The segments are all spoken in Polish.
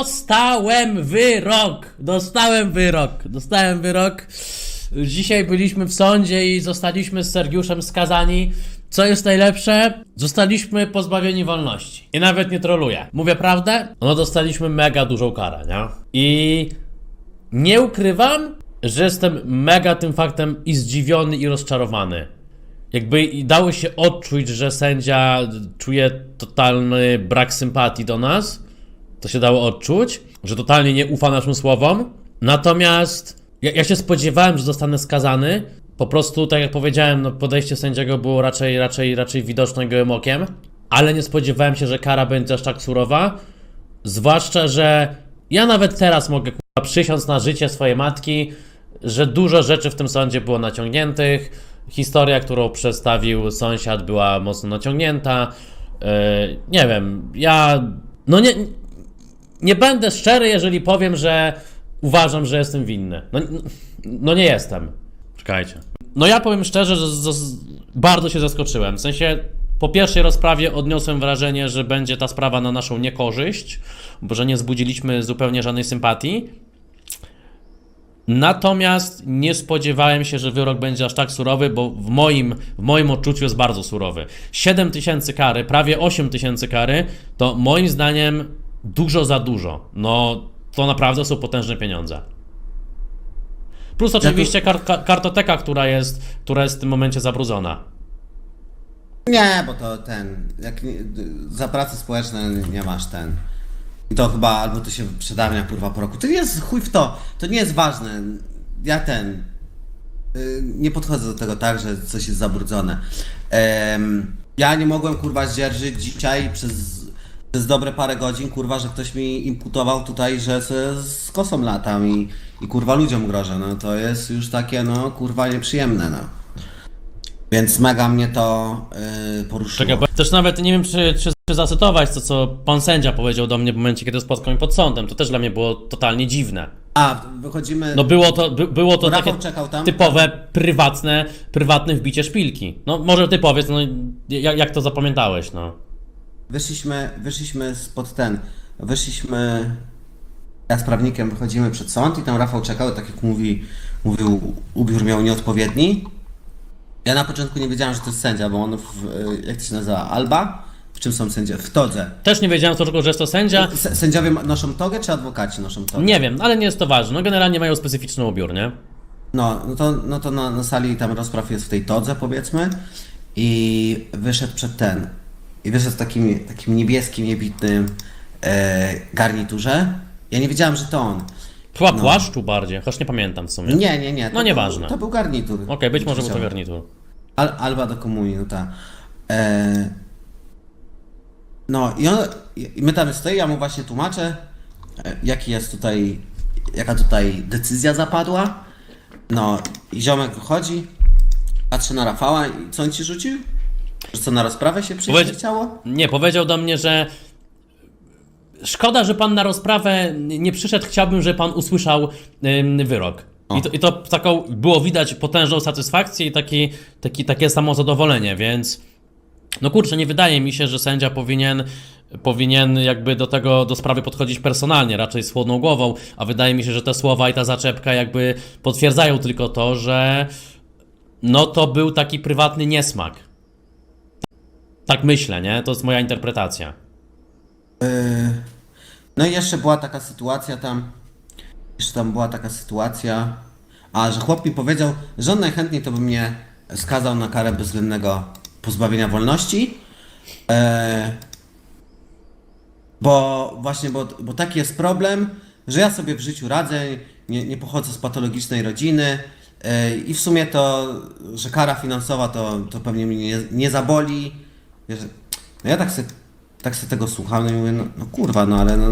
Dostałem wyrok! Dostałem wyrok! Dostałem wyrok. Dzisiaj byliśmy w sądzie i zostaliśmy z Sergiuszem skazani. Co jest najlepsze? Zostaliśmy pozbawieni wolności. I nawet nie troluję. Mówię prawdę? No dostaliśmy mega dużą karę, nie? I nie ukrywam, że jestem mega tym faktem i zdziwiony i rozczarowany. Jakby dało się odczuć, że sędzia czuje totalny brak sympatii do nas. To się dało odczuć, że totalnie nie ufa naszym słowom. Natomiast ja, ja się spodziewałem, że zostanę skazany. Po prostu, tak jak powiedziałem, no podejście sędziego było raczej, raczej, raczej widoczne gołym okiem. Ale nie spodziewałem się, że kara będzie aż tak surowa. Zwłaszcza, że ja nawet teraz mogę przysiąc na życie swojej matki, że dużo rzeczy w tym sądzie było naciągniętych. Historia, którą przedstawił sąsiad, była mocno naciągnięta. Yy, nie wiem, ja. No nie. Nie będę szczery, jeżeli powiem, że uważam, że jestem winny. No, no nie jestem. Czekajcie. No ja powiem szczerze, że z, z, bardzo się zaskoczyłem. W sensie po pierwszej rozprawie odniosłem wrażenie, że będzie ta sprawa na naszą niekorzyść, bo że nie zbudziliśmy zupełnie żadnej sympatii. Natomiast nie spodziewałem się, że wyrok będzie aż tak surowy, bo w moim, w moim odczuciu jest bardzo surowy. 7 tysięcy kary, prawie 8 tysięcy kary, to moim zdaniem dużo za dużo. No, to naprawdę są potężne pieniądze. Plus oczywiście kar ka- kartoteka, która jest, która jest w tym momencie zabrudzona. Nie, bo to ten, jak za prace społeczne nie masz ten. I to chyba, albo to się przedawnia kurwa po roku. To nie jest chuj w to, to nie jest ważne. Ja ten, y, nie podchodzę do tego tak, że coś jest zabrudzone. Em, ja nie mogłem kurwa zdzierżyć dzisiaj przez, przez dobre parę godzin, kurwa, że ktoś mi imputował tutaj, że z kosą latam i, i kurwa ludziom grożę. No to jest już takie, no kurwa nieprzyjemne, no. Więc mega mnie to yy, poruszyło. Czekaj, bo też nawet nie wiem, czy, czy, czy zacytować to, co pan sędzia powiedział do mnie w momencie, kiedy spotkał mnie pod sądem. To też dla mnie było totalnie dziwne. A, wychodzimy. No było to, by, było to Rafał takie czekał tam? typowe, prywatne, prywatne wbicie szpilki. No może ty powiedz, no jak, jak to zapamiętałeś, no. Wyszliśmy, wyszliśmy spod ten. Wyszliśmy. Ja z prawnikiem wychodzimy przed sąd i tam Rafał czekał, tak jak mówi, mówił, ubiór miał nieodpowiedni. Ja na początku nie wiedziałem, że to jest sędzia, bo on, w, jak to się nazywa, Alba? W czym są sędziowie? W todze. Też nie wiedziałem co tylko, że jest to sędzia. S- Sędziowie noszą togę, czy adwokaci noszą togę? Nie wiem, ale nie jest to ważne. No generalnie mają specyficzny ubiór, nie? No, no to, no to na, na sali tam rozpraw jest w tej todze, powiedzmy. I wyszedł przed ten. I wyszedł w takim, takim niebieskim, niebitnym e, garniturze. Ja nie wiedziałem, że to on. Chyba No. płaszczu bardziej, choć nie pamiętam w sumie. Nie, nie, nie. No to nieważne. Był, to był garnitur. Okej, być może był to garnitur. Al, Alba do komunii, no ta. E, no i, on, i my tam stoi, ja mu właśnie tłumaczę, e, jaki jest tutaj, jaka tutaj decyzja zapadła. No i ziomek wychodzi, patrzy na Rafała i co on ci rzucił? Że co, na rozprawę się przyjść Powiedz- nie chciało? Nie, powiedział do mnie, że szkoda, że pan na rozprawę nie przyszedł, chciałbym, żeby pan usłyszał ym, wyrok. I to, I to taką było widać potężną satysfakcję i taki, taki, takie samozadowolenie, więc no kurczę, nie wydaje mi się, że sędzia powinien powinien jakby do tego, do sprawy podchodzić personalnie, raczej z chłodną głową, a wydaje mi się, że te słowa i ta zaczepka jakby potwierdzają tylko to, że no to był taki prywatny niesmak. Tak myślę, nie? To jest moja interpretacja. No i jeszcze była taka sytuacja tam, jeszcze tam była taka sytuacja, a że chłop mi powiedział, że on najchętniej to by mnie skazał na karę bezwzględnego pozbawienia wolności, e, bo właśnie, bo, bo taki jest problem, że ja sobie w życiu radzę, nie, nie pochodzę z patologicznej rodziny e, i w sumie to, że kara finansowa to, to pewnie mnie nie, nie zaboli. Wiesz, no ja tak sobie, tak sobie tego słucham no i mówię, no, no kurwa, no ale no,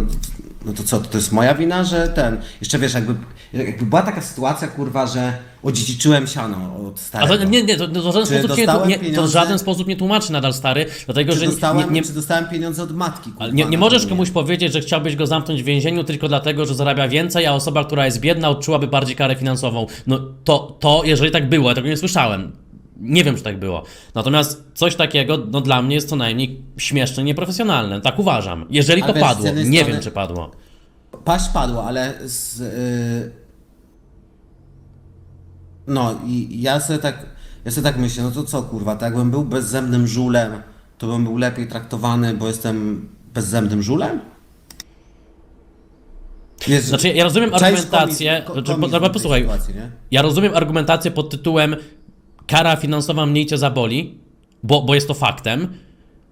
no to co, to jest moja wina, że ten, jeszcze wiesz, jakby, jakby była taka sytuacja, kurwa, że odziedziczyłem siano od starego. to, nie, nie, to, to, w żaden sposób nie, nie, to w żaden sposób nie tłumaczy nadal stary, dlatego czy, że dostałem, nie, nie, czy dostałem pieniądze od matki, kurwa, Nie, nie na możesz to komuś powiedzieć, że chciałbyś go zamknąć w więzieniu tylko dlatego, że zarabia więcej, a osoba, która jest biedna, odczułaby bardziej karę finansową. No to, to jeżeli tak było, ja tego nie słyszałem. Nie wiem, czy tak było. Natomiast coś takiego, no dla mnie jest co najmniej śmieszne, nieprofesjonalne. Tak uważam. Jeżeli A to wiesz, z padło. jednej Nie strony- wiem, czy padło. paść padło, ale z, y, no i ja sobie tak, ja sobie tak myślę, no to co kurwa, tak jakbym był bezzębnym żulem, to bym był lepiej traktowany, bo jestem bezzębnym żulem? Wiesz, Znaczy, ja rozumiem czaisz argumentację, komi- ko- znaczy, komizm dobra, tej posłuchaj. sytuacji, nie? Ja rozumiem argumentację pod tytułem kara finansowa mniej cię zaboli, bo, bo jest to faktem.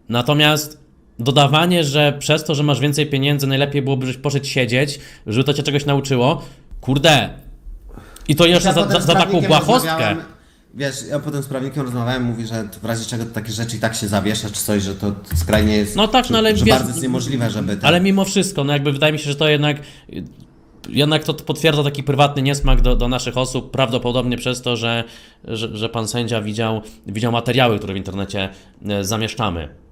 Natomiast dodawanie, że przez to, że masz więcej pieniędzy, najlepiej byłoby, żeś poszedł siedzieć, żeby to cię czegoś nauczyło. Kurde. I to jeszcze Ja za, za, za taką błahostkę. Wiesz, ja potem z prawnikiem rozmawiałem, mówi, że w razie czego to takie rzeczy i tak się zawiesza, czy coś, że to skrajnie jest. No tak, no ale że wiesz- bardzo jest niemożliwe, żeby. Ten, Ale mimo wszystko, no jakby wydaje mi się, że to jednak. Jednak to potwierdza taki prywatny niesmak do, do naszych osób, prawdopodobnie przez to, że, że, że pan sędzia widział, widział materiały, które w internecie e, zamieszczamy.